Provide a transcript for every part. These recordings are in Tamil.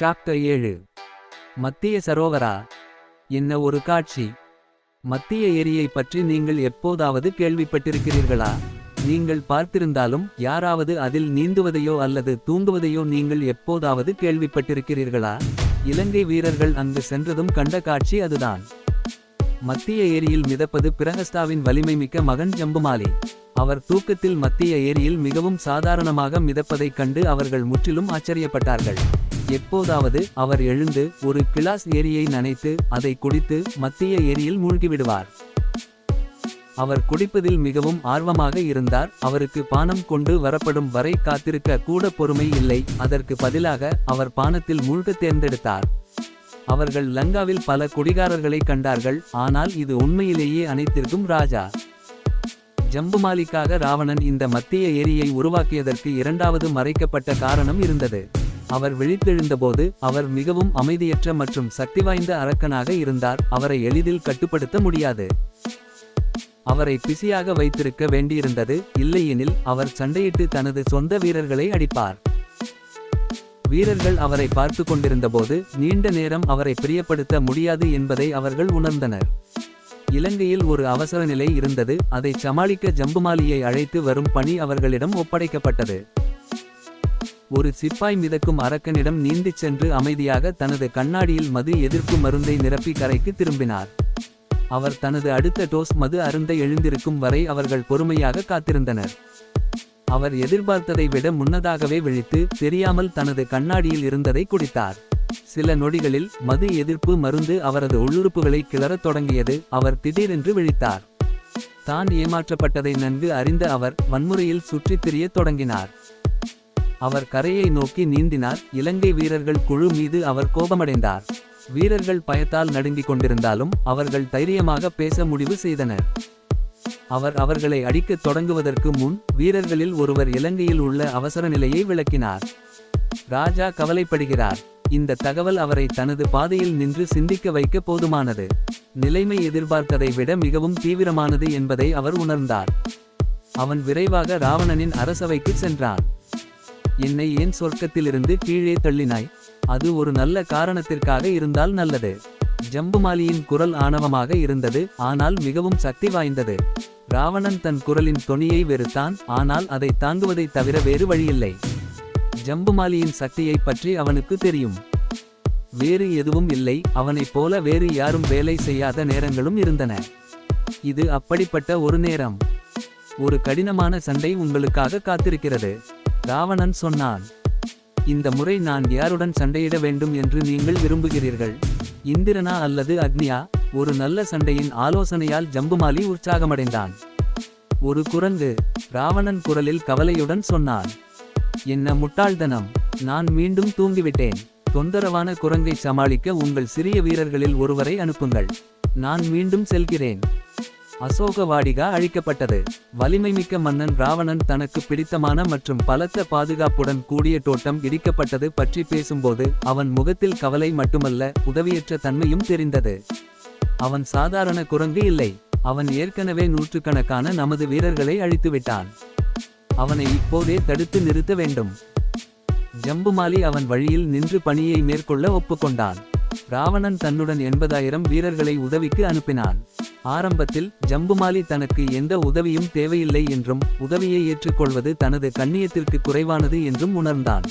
சாப்டர் ஏழு. மத்திய சரோவரா. என்ன ஒரு காட்சி. மத்திய ஏரியை பற்றி நீங்கள் எப்போதாவது கேள்விப்பட்டிருக்கிறீர்களா? நீங்கள் பார்த்திருந்தாலும் யாராவது அதில் நீந்துவதையோ அல்லது தூங்குவதையோ நீங்கள் எப்போதாவது கேள்விப்பட்டிருக்கிறீர்களா? இலங்கை வீரர்கள் அங்கு சென்றதும் கண்ட காட்சி அதுதான். மத்திய ஏரியில் மிதப்பது பிரகஸ்தாவின் வலிமை மிக்க மகன் ஜம்புமாலி. அவர் தூக்கத்தில் மத்திய ஏரியில் மிகவும் சாதாரணமாக மிதப்பதைக் கண்டு அவர்கள் முற்றிலும் ஆச்சரியப்பட்டார்கள். எப்போதாவது அவர் எழுந்து ஒரு கிளாஸ் ஏரியை நனைத்து அதை குடித்து மத்திய ஏரியில் மூழ்கிவிடுவார். அவர் குடிப்பதில் மிகவும் ஆர்வமாக இருந்தார். அவருக்கு பானம் கொண்டு வரப்படும் வரை காத்திருக்க கூட பொறுமை இல்லை. அதற்கு பதிலாக அவர் பானத்தில் மூழ்கத் தேர்ந்தெடுத்தார். அவர்கள் லங்காவில் பல குடிகாரர்களை கண்டார்கள். ஆனால் இது உண்மையிலேயே அனைத்திற்கும் ராஜா. ஜம்புமாலிக்காக ராவணன் இந்த மத்திய ஏரியை உருவாக்கியதற்கு இரண்டாவது மறைக்கப்பட்ட காரணம் இருந்தது. அவர் விழித்தெழுந்தபோது அவர் மிகவும் அமைதியற்ற மற்றும் சக்திவாய்ந்த அரக்கனாக இருந்தார். அவரை எளிதில் கட்டுப்படுத்த முடியாது. அவரை பிஸியாக வைத்திருக்க வேண்டியிருந்தது. இல்லையெனில் அவர் சண்டையிட்டு தனது சொந்த வீரர்களை அடிப்பார். வீரர்கள் அவரை பார்த்து கொண்டிருந்தபோது நீண்ட நேரம் அவரை பிரியப்படுத்த முடியாது என்பதை அவர்கள் உணர்ந்தனர். இலங்கையில் ஒரு அவசர நிலை இருந்தது. அதை சமாளிக்க ஜம்புமாலியை அழைத்து வரும் பணி அவர்களிடம் ஒப்படைக்கப்பட்டது. ஒரு சிப்பாய் மிதக்கும் அரக்கனிடம் நீந்திச் சென்று அமைதியாக தனது கண்ணாடியில் மது எதிர்ப்பு மருந்தை நிரப்பி கரைக்கு திரும்பினார். அவர் தனது அடுத்த டோஸ் மது அருந்த எழுந்திருக்கும் வரை அவர்கள் பொறுமையாக காத்திருந்தனர். அவர் எதிர்பார்த்ததை விட முன்னதாகவே விழித்து தெரியாமல் தனது கண்ணாடியில் இருந்ததை குடித்தார். சில நொடிகளில் மது எதிர்ப்பு மருந்து அவரது உள்ளுறுப்புகளை கிளறத் தொடங்கியது அவர் திடீரென்று விழித்தார். தான் ஏமாற்றப்பட்டதை நன்கு அறிந்த அவர் வன்முறையில் சுற்றித் திரியத் தொடங்கினார். அவர் கரையை நோக்கி நீந்தினார். இலங்கை வீரர்கள் குழு மீது அவர் கோபமடைந்தார். வீரர்கள் பயத்தால் நடுங்கிக் கொண்டிருந்தாலும் அவர்கள் தைரியமாக பேச முடிவு செய்தனர். அவர் அவர்களை அடிக்கத் தொடங்குவதற்கு முன் வீரர்களில் ஒருவர் இலங்கையில் உள்ள அவசர நிலையை விளக்கினார். ராஜா கவலைப்படுகிறார். இந்த தகவல் அவரை தனது பாதையில் நின்று சிந்திக்க வைக்க போதுமானது. நிலைமை எதிர்பார்த்ததை விட மிகவும் தீவிரமானது என்பதை அவர் உணர்ந்தார். அவன் விரைவாக ராவணனின் அரசவைக்கு சென்றான். என்னை ஏன் சொர்க்கத்திலிருந்து கீழே தள்ளினாய். அது ஒரு நல்ல காரணத்திற்காக இருந்தால் நல்லது. ஜம்புமாலியின் குரல் ஆணவமாக இருந்தது ஆனால் மிகவும் சக்தி வாய்ந்தது. ராவணன் தன் குரலின் தொனியை வெறுத்தான் ஆனால் அதை தாங்குவதைத் தவிர வேறு வழியில்லை. ஜம்புமாலியின் சக்தியைப் பற்றி அவனுக்கு தெரியும். வேறு எதுவும் இல்லை அவனைப் போல வேறு யாரும் வேலை செய்யாத நேரங்களும் இருந்தன. இது அப்படிப்பட்ட ஒரு நேரம். ஒரு கடினமான சண்டை உங்களுக்காக காத்திருக்கிறது. ராவணன் சொன்னான் இந்த முறை நான் யாருடன் சண்டையிட வேண்டும் என்று நீங்கள் விரும்புகிறீர்கள்? இந்திரனா அல்லது அக்னியா? ஒரு நல்ல சண்டையின் ஆலோசனையால் ஜம்புமாலி உற்சாகமடைந்தான். ஒரு குரங்கு ராவணன் குரலில் கவலையுடன் சொன்னான் என்ன முட்டாள்தனம்! நான் மீண்டும் தூங்கிவிட்டேன். தொந்தரவான குரங்கை சமாளிக்க உங்கள் சிறிய வீரர்களில் ஒருவரை அனுப்புங்கள். நான் மீண்டும் செல்கிறேன். அசோகவாடிகா அழிக்கப்பட்டது. வலிமைமிக்க மன்னன் ராவணன் தனக்கு பிடித்தமான மற்றும் பலத்த பாதுகாப்புடன் கூடிய தோட்டம் இடிக்கப்பட்டது பற்றி பேசும்போது அவன் முகத்தில் கவலை மட்டுமல்ல உதவியற்ற தன்மையும் தெரிந்தது. அவன் சாதாரண குரங்கு இல்லை. அவன் ஏற்கனவே நூற்றுக்கணக்கான நமது வீரர்களை அழித்துவிட்டான் அவனை இப்போதே தடுத்து நிறுத்த வேண்டும். ஜம்புமாலி அவன் வழியில் நின்று பணியை மேற்கொள்ள ஒப்புக்கொண்டான். ராவணன் தன்னுடன் எண்பதாயிரம் வீரர்களை உதவிக்கு அனுப்பினான். ஆரம்பத்தில் ஜம்புமாலி தனக்கு எந்த உதவியும் தேவையில்லை என்றும் உதவியை ஏற்றுக்கொள்வது தனது கண்ணியத்திற்கு குறைவானது என்றும் உணர்ந்தான்.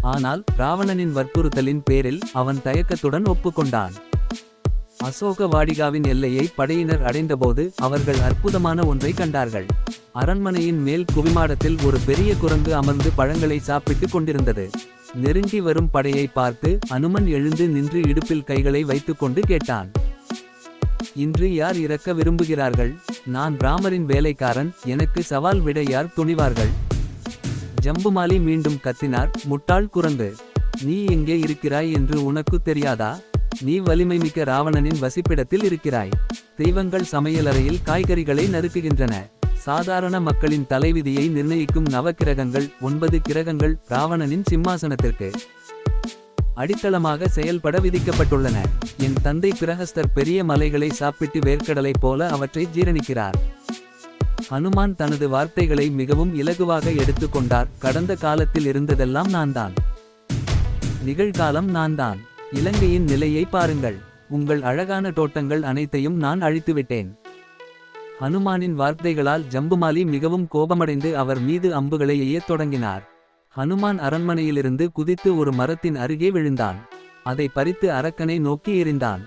ஆனால் ராவணனின் வற்புறுத்தலின் பேரில் அவன் தயக்கத்துடன் ஒப்புக்கொண்டான். அசோக வாடிகாவின் எல்லையை படையினர் அடைந்தபோது அவர்கள் அற்புதமான ஒன்றை கண்டார்கள். அரண்மனையின் மேல் குவிமாடத்தில் ஒரு பெரிய குரங்கு அமர்ந்து பழங்களை சாப்பிட்டுக் கொண்டிருந்தது. நெருங்கி வரும் படையை பார்த்து அனுமன் எழுந்து நின்று இடுப்பில் கைகளை வைத்துக்கொண்டு கேட்டான். இன்று யார் இறக்க விரும்புகிறார்கள்? நான் ராமரின் வேலைக்காரன் எனக்கு சவால் விட யார் துணிவார்கள்? ஜம்புமாலி மீண்டும் கத்தினார் முட்டாள் குரங்கு. நீ எங்கே இருக்கிறாய் என்று உனக்கு தெரியாதா? நீ வலிமைமிக்க ராவணனின் வசிப்பிடத்தில் இருக்கிறாய். தெய்வங்கள் சமையலறையில் காய்கறிகளை நறுக்குகின்றன. சாதாரண மக்களின் தலைவிதியை நிர்ணயிக்கும் நவக்கிரகங்கள் ஒன்பது கிரகங்கள் ராவணனின் சிம்மாசனத்திற்கு. அடித்தளமாக செயல்பட விதிக்கப்பட்டுள்ளன. என் தந்தை பிரகஸ்தர் பெரிய மலைகளை சாப்பிட்டு வேர்க்கடலை போல அவற்றை ஜீரணிக்கிறார். ஹனுமான் தனது வார்த்தைகளை மிகவும் இலகுவாக எடுத்துக்கொண்டார் கடந்த காலத்தில் இருந்ததெல்லாம் நான்தான். நிகழ்காலம் நான்தான். இலங்கையின் நிலையை பாருங்கள். உங்கள் அழகான தோட்டங்கள் அனைத்தையும் நான் அழித்துவிட்டேன் ஹனுமானின் வார்த்தைகளால் ஜம்புமாலி மிகவும் கோபமடைந்து அவர் மீது அம்புகளை எய்யத் தொடங்கினார். ஹனுமான் அரண்மனையிலிருந்து குதித்து ஒரு மரத்தின் அருகே விழுந்தான். அதை பறித்து அரக்கனை நோக்கி எறிந்தான்.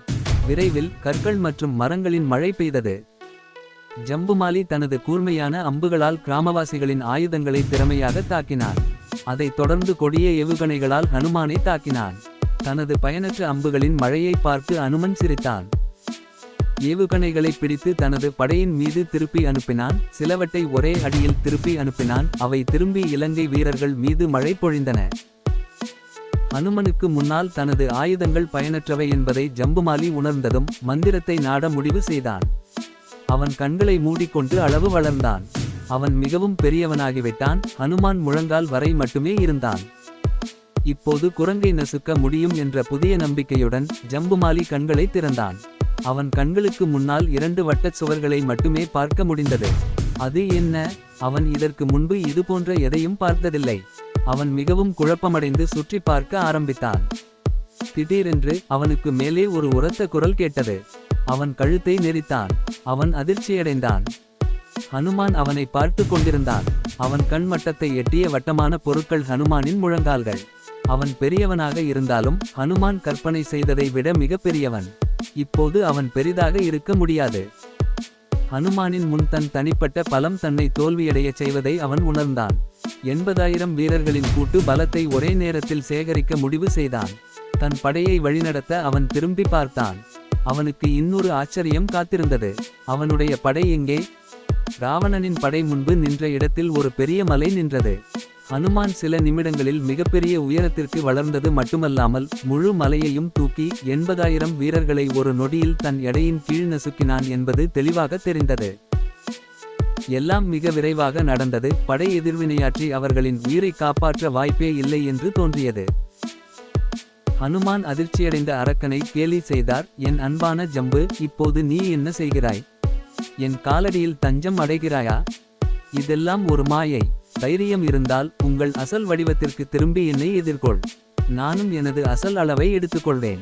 விரைவில் கற்கள் மற்றும் மரங்களின் மழை பெய்தது. ஜம்புமாலி தனது கூர்மையான அம்புகளால் கிராமவாசிகளின் ஆயுதங்களை திறமையாக தாக்கினான். அதைத் தொடர்ந்து கொடிய ஏவுகணைகளால் ஹனுமானை தாக்கினான். தனது பயனற்ற அம்புகளின் மழையை பார்த்து அனுமன் சிரித்தான். ஏவுகணைகளை பிடித்து தனது படையின் மீது திருப்பி அனுப்பினான். சிலவற்றை ஒரே அடியில் திருப்பி அனுப்பினான். அவை திரும்பி இலங்கை வீரர்கள் மீது மழை பொழிந்தன. ஹனுமனுக்கு முன்னால் தனது ஆயுதங்கள் பயனற்றவை என்பதை ஜம்புமாலி உணர்ந்ததும் மந்திரத்தை நாட முடிவு செய்தான். அவன் கண்களை மூடிக்கொண்டு அளவு வளர்ந்தான். அவன் மிகவும் பெரியவனாகிவிட்டான். ஹனுமான் முழங்கால் வரை மட்டுமே இருந்தான். இப்போது குரங்கை நசுக்க முடியும் என்ற புதிய நம்பிக்கையுடன் ஜம்புமாலி கண்களை திறந்தான். அவன் கண்களுக்கு முன்னால் இரண்டு வட்டச் சுவர்களை மட்டுமே பார்க்க முடிந்தது. அது என்ன? அவன் இதற்கு முன்பு இதுபோன்ற எதையும் பார்த்ததில்லை. அவன் மிகவும் குழப்பமடைந்து சுற்றி பார்க்க ஆரம்பித்தான். திடீரென்று அவனுக்கு மேலே ஒரு உரத்த குரல் கேட்டது. அவன் கழுத்தை நெரித்தான். அவன் அதிர்ச்சியடைந்தான். ஹனுமான் அவனை பார்த்து கொண்டிருந்தான். அவன் கண் மட்டத்தை எட்டிய வட்டமான பொருட்கள் ஹனுமானின் முழங்கால்கள். அவன் பெரியவனாக இருந்தாலும் ஹனுமான் கற்பனை செய்ததை விட மிக பெரியவன். இப்போது அவன் பெரிதாக இருக்க முடியாது. ஹனுமானின் முன் தன் தனிப்பட்ட பலம் தன்னை தோல்வியடையச் செய்வதை அவன் உணர்ந்தான். எண்பதாயிரம் வீரர்களின் கூட்டு பலத்தை ஒரே நேரத்தில் சேகரிக்க முடிவு செய்தான். தன் படையை வழிநடத்த அவன் திரும்பி பார்த்தான். அவனுக்கு இன்னொரு ஆச்சரியம் காத்திருந்தது. அவனுடைய படை எங்கே? ராவணனின் படை முன்பு நின்ற இடத்தில் ஒரு பெரிய மலை நின்றது. ஹனுமான் சில நிமிடங்களில் மிகப்பெரிய உயரத்திற்கு வளர்ந்தது மட்டுமல்லாமல் முழு மலையையும் தூக்கி எண்பதாயிரம் வீரர்களை ஒரு நொடியில் தன் எடையின் கீழ் நசுக்கினான் என்பது தெளிவாக தெரிந்தது. எல்லாம் மிக விரைவாக நடந்தது. படை எதிர்வினையாற்றி அவர்களின் உயிரை காப்பாற்ற வாய்ப்பே இல்லை என்று தோன்றியது. ஹனுமான் அதிர்ச்சியடைந்த அரக்கனை கேலி செய்தார். என் அன்பான ஜம்பு இப்போது நீ என்ன செய்கிறாய்? என் காலடியில் தஞ்சம் அடைகிறாயா? இதெல்லாம் ஒரு மாயை. தைரியம் இருந்தால் உங்கள் அசல் வடிவத்திற்கு திரும்பி என்னை எதிர்கொள். நானும் எனது அசல் அளவை எடுத்துக்கொள்வேன்.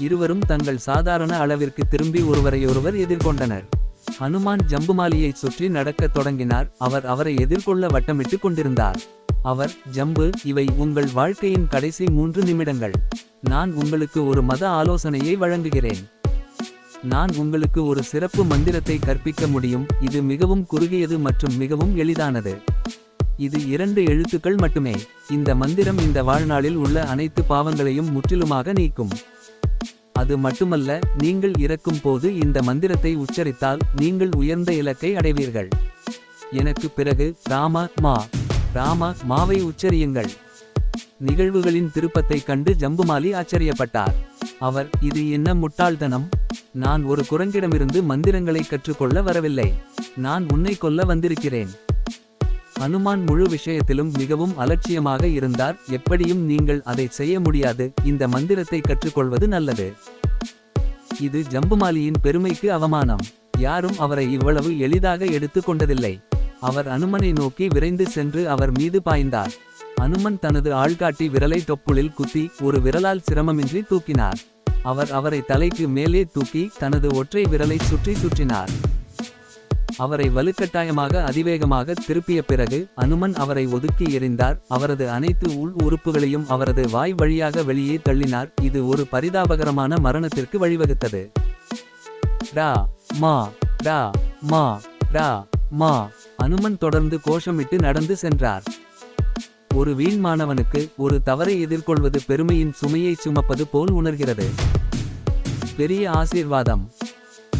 இருவரும் தங்கள் சாதாரண அளவிற்கு திரும்பி ஒருவரையொருவர் எதிர்கொண்டனர். ஹனுமான் ஜம்புமாலியை சுற்றி நடக்கத் தொடங்கினார். அவர் அவரை எதிர்கொள்ள வட்டமிட்டுக் கொண்டிருந்தார். அவர் ஜம்பு இவை உங்கள் வாழ்க்கையின் கடைசி மூன்று நிமிடங்கள். நான் உங்களுக்கு ஒரு மத ஆலோசனையை வழங்குகிறேன். நான் உங்களுக்கு ஒரு சிறப்பு மந்திரத்தை கற்பிக்க முடியும். இது மிகவும் குறுகியது மற்றும் மிகவும் எளிதானது. இது இரண்டு எழுத்துக்கள் மட்டுமே. இந்த மந்திரம் இந்த வாழ்நாளில் உள்ள அனைத்து பாவங்களையும் முற்றிலுமாக நீக்கும். அது மட்டுமல்ல நீங்கள் இறக்கும் போது இந்த மந்திரத்தை உச்சரித்தால் நீங்கள் உயர்ந்த இலக்கை அடைவீர்கள். எனக்கு பிறகு ராம மா. ராம மாவை உச்சரியுங்கள். நிகழ்வுகளின் திருப்பத்தைக் கண்டு ஜம்புமாலி ஆச்சரியப்பட்டார். அவர் இது என்ன முட்டாள்தனம்? நான் ஒரு குரங்கிடமிருந்து மந்திரங்களை கற்றுக்கொள்ள வரவில்லை. நான் உன்னை கொல்ல வந்திருக்கிறேன். ஹனுமான் முழு விஷயத்திலும் மிகவும் அலட்சியமாக இருந்தார். எப்படியும் நீங்கள் அதை செய்ய முடியாது. இந்த மந்திரத்தை கற்றுக்கொள்வது நல்லது. இது ஜம்புமாலியின் பெருமைக்கு அவமானம். யாரும் அவரை இவ்வளவு எளிதாக எடுத்து கொண்டதில்லை. அவர் அனுமனை நோக்கி விரைந்து சென்று அவர் மீது பாய்ந்தார். அனுமன் தனது ஆள்காட்டி விரலை தொப்புளில் குத்தி ஒரு விரலால் சிரமமின்றி தூக்கினார். அவர் அவரை தலைக்கு மேலே தூக்கி தனது ஒற்றை விரலை சுற்றி சுற்றினார். அவரை வலுக்கட்டாயமாக அதிவேகமாக திருப்பிய பிறகு அனுமன் அவரை ஒதுக்கி எறிந்தார். அவரது அனைத்து உள் உறுப்புகளையும் அவரது வாய் வழியாக வெளியே தள்ளினார். இது ஒரு பரிதாபகரமான மரணத்திற்கு வழிவகுத்தது. டா மா டா மா டா மா. அனுமன் தொடர்ந்து கோஷமிட்டு நடந்து சென்றார். ஒரு வீண் மாணவனுக்கு ஒரு தவறை எதிர்கொள்வது பெருமையின் சுமையை சுமப்பது போல் உணர்கிறது. பெரிய ஆசீர்வாதம்.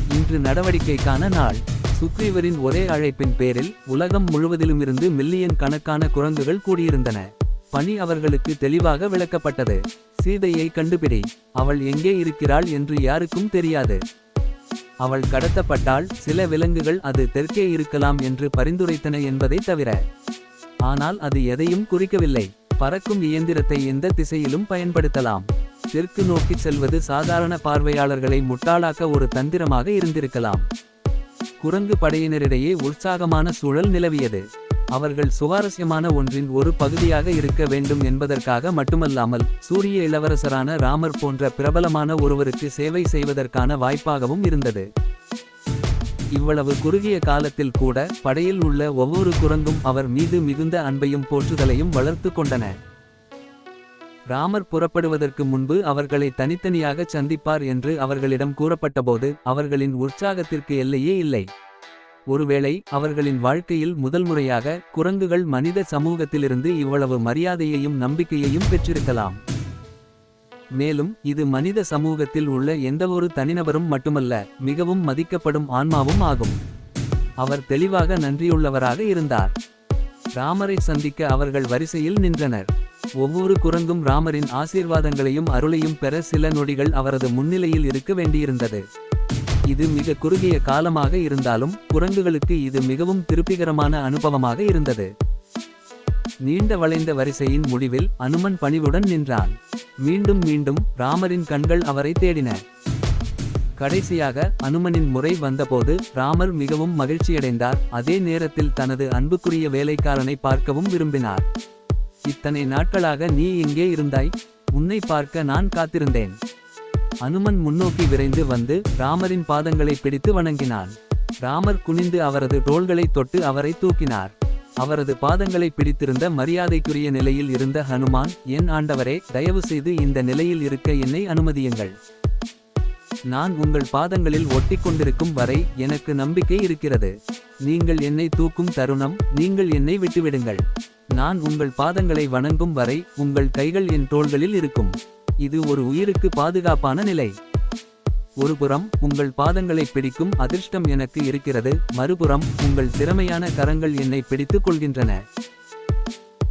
இன்று நடவடிக்கைக்கான நாள். சுக்ரீவரின் ஒரே அழைப்பின் பேரில் உலகம் முழுவதிலுமிருந்து மில்லியன் கணக்கான குரங்குகள் கூடியிருந்தன. பணி அவர்களுக்கு தெளிவாக விளக்கப்பட்டது. சீதையை கண்டுபிடி அவள் எங்கே இருக்கிறாள் என்று யாருக்கும் தெரியாது. அவள் கடத்தப்பட்டால் சில விலங்குகள் அது தெற்கே இருக்கலாம் என்று பரிந்துரைத்தன என்பதை தவிர ஆனால் அது எதையும் குறிக்கவில்லை. பறக்கும் இயந்திரத்தை எந்த திசையிலும் பயன்படுத்தலாம். தெற்கு நோக்கிச் செல்வது சாதாரண பார்வையாளர்களை முட்டாளாக்க ஒரு தந்திரமாக இருந்திருக்கலாம். குரங்கு படையினரிடையே உற்சாகமான சூழல் நிலவியது. அவர்கள் சுவாரஸ்யமான ஒன்றின் ஒரு பகுதியாக இருக்க வேண்டும் என்பதற்காக மட்டுமல்லாமல் சூரிய இளவரசரான ராமர் போன்ற பிரபலமான ஒருவருக்கு சேவை செய்வதற்கான வாய்ப்பாகவும் இருந்தது. இவ்வளவு குறுகிய காலத்தில் கூட படையில் உள்ள ஒவ்வொரு குரங்கும் அவர் மீது மிகுந்த அன்பையும் போற்றுதலையும் வளர்த்து கொண்டன. ராமர் புறப்படுவதற்கு முன்பு அவர்களை தனித்தனியாக சந்திப்பார் என்று அவர்களிடம் கூறப்பட்டபோது அவர்களின் உற்சாகத்திற்கு எல்லையே இல்லை. ஒருவேளை அவர்களின் வாழ்க்கையில் முதல் முறையாக குரங்குகள் மனித சமூகத்திலிருந்து இவ்வளவு மரியாதையையும் நம்பிக்கையையும் பெற்றிருக்கலாம். மேலும் இது மனித சமூகத்தில் உள்ள எந்தவொரு தனிநபரும் மட்டுமல்ல மிகவும் மதிக்கப்படும் ஆன்மாவும் ஆகும். அவர் தெளிவாக நன்றியுள்ளவராக இருந்தார். ராமரை சந்திக்க அவர்கள் வரிசையில் நின்றனர். ஒவ்வொரு குரங்கும் ராமரின் ஆசீர்வாதங்களையும் அருளையும் பெற சில நொடிகள் அவரது முன்னிலையில் இருக்க வேண்டியிருந்தது. இது மிக குறுகிய காலமாக இருந்தாலும் குரங்குகளுக்கு இது மிகவும் திருப்திகரமான அனுபவமாக இருந்தது. நீண்ட வளைந்த வரிசையின் முடிவில் அனுமன் பணிவுடன் நின்றான். மீண்டும் மீண்டும் ராமரின் கண்கள் அவரை தேடின. கடைசியாக அனுமனின் முறை வந்தபோது ராமர் மிகவும் மகிழ்ச்சியடைந்தார். அதே நேரத்தில் தனது அன்புக்குரிய வேலைக்காரனை பார்க்கவும் விரும்பினார். இத்தனை நாட்களாக நீ எங்கே இருந்தாய்? உன்னை பார்க்க நான் காத்திருந்தேன். அனுமன் முன்னோக்கி விரைந்து வந்து ராமரின் பாதங்களை பிடித்து வணங்கினான். ராமர் குனிந்து அவரது தோள்களை தொட்டு அவரை தூக்கினார். அவரது பாதங்களை பிடித்திருந்த மரியாதைக்குரிய நிலையில் இருந்த ஹனுமான் என் ஆண்டவரே தயவு செய்து இந்த நிலையில் இருக்க என்னை அனுமதியுங்கள். நான் உங்கள் பாதங்களில் ஒட்டிக்கொண்டிருக்கும் வரை எனக்கு நம்பிக்கை இருக்கிறது. நீங்கள் என்னை தூக்கும் தருணம் நீங்கள் என்னை விட்டுவிடுங்கள். நான் உங்கள் பாதங்களை வணங்கும் வரை உங்கள் கைகள் என் தோள்களில் இருக்கும். இது ஒரு உயிருக்கு பாதுகாப்பான நிலை. ஒருபுறம் உங்கள் பாதங்களை பிடிக்கும் அதிர்ஷ்டம் எனக்கு இருக்கிறது மறுபுறம் உங்கள் திறமையான கரங்கள் என்னை பிடித்துக் கொள்கின்றன.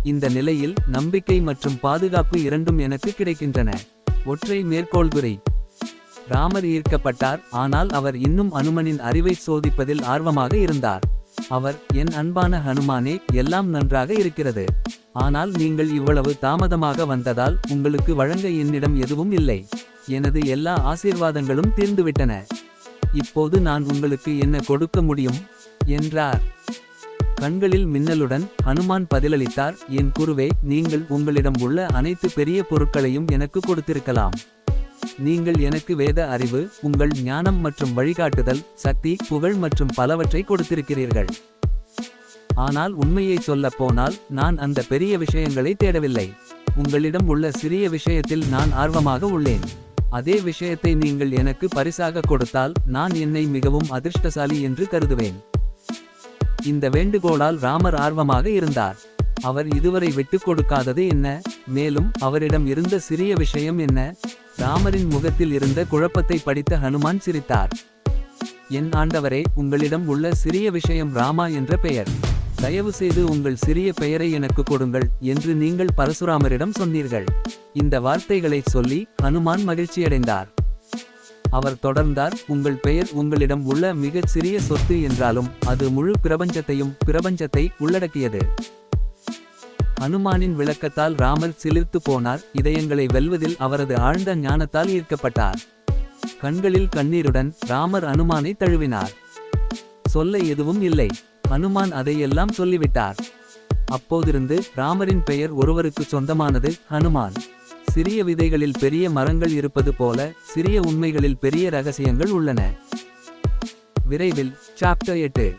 இந்த நிலையில் நம்பிக்கை மற்றும் பாதுகாப்பு இரண்டும் எனக்கு கிடைக்கின்றன. ஒற்றை மேற்கோள்குறி. ராமர் ஈர்க்கப்பட்டார் ஆனால் அவர் இன்னும் அனுமனின் அறிவை சோதிப்பதில் ஆர்வமாக இருந்தார். அவர் என் அன்பான ஹனுமானே எல்லாம் நன்றாக இருக்கிறது. ஆனால் நீங்கள் இவ்வளவு தாமதமாக வந்ததால் உங்களுக்கு வழங்க என்னிடம் எதுவும் இல்லை. எனது எல்லா ஆசீர்வாதங்களும் தீர்ந்துவிட்டன. இப்போது நான் உங்களுக்கு என்ன கொடுக்க முடியும்? என்றார். கண்களில் மின்னலுடன் ஹனுமான் பதிலளித்தார் என் குருவே நீங்கள் உங்களிடம் உள்ள அனைத்து பெரிய பொருட்களையும் எனக்கு கொடுத்திருக்கலாம். நீங்கள் எனக்கு வேத அறிவு உங்கள் ஞானம் மற்றும் வழிகாட்டுதல் சக்தி புகழ் மற்றும் பலவற்றை கொடுத்திருக்கிறீர்கள். ஆனால் உண்மையை சொல்லப் போனால் நான் அந்த பெரிய விஷயங்களை தேடவில்லை. உங்களிடம் உள்ள சிறிய விஷயத்தில் நான் ஆர்வமாக உள்ளேன். அதே விஷயத்தை நீங்கள் எனக்கு பரிசாக கொடுத்தால் நான் என்னை மிகவும் அதிர்ஷ்டசாலி என்று கருதுவேன். இந்த வேண்டுகோளால் ராமர் ஆர்வமாக இருந்தார். அவர் இதுவரை விட்டுக் கொடுக்காதது என்ன? மேலும் அவரிடம் இருந்த சிறிய விஷயம் என்ன? ராமரின் முகத்தில் இருந்த குழப்பத்தை படித்த ஹனுமான் சிரித்தார். என் ஆண்டவரே உங்களிடம் உள்ள சிறிய விஷயம் ராமா என்ற பெயர். தயவு செய்து உங்கள் சிறிய பெயரை எனக்கு கொடுங்கள் என்று நீங்கள் பரசுராமரிடம் சொன்னீர்கள். இந்த வார்த்தைகளை சொல்லி ஹனுமான் மகிழ்ச்சியடைந்தார். அவர் தொடர்ந்தார் உங்கள் பெயர் உங்களிடம் உள்ள மிகச் சிறிய சொத்து என்றாலும் அது முழு பிரபஞ்சத்தையும் பிரபஞ்சத்தை உள்ளடக்கியது. ஹனுமானின் விளக்கத்தால் ராமர் சிலிர்த்து போனார். இதயங்களை வெல்வதில் அவரது ஆழ்ந்த ஞானத்தால் ஈர்க்கப்பட்டார். கண்களில் கண்ணீருடன் ராமர் அனுமானை தழுவினார். சொல்ல எதுவும் இல்லை. ஹனுமான் அதையெல்லாம் சொல்லிவிட்டார். அப்போதிருந்து ராமரின் பெயர் ஒருவருக்கு சொந்தமானது ஹனுமான். சிறிய விதைகளில் பெரிய மரங்கள் இருப்பது போல சிறிய உண்மைகளில் பெரிய ரகசியங்கள் உள்ளன. விரைவில் சாப்டர் எட்டு.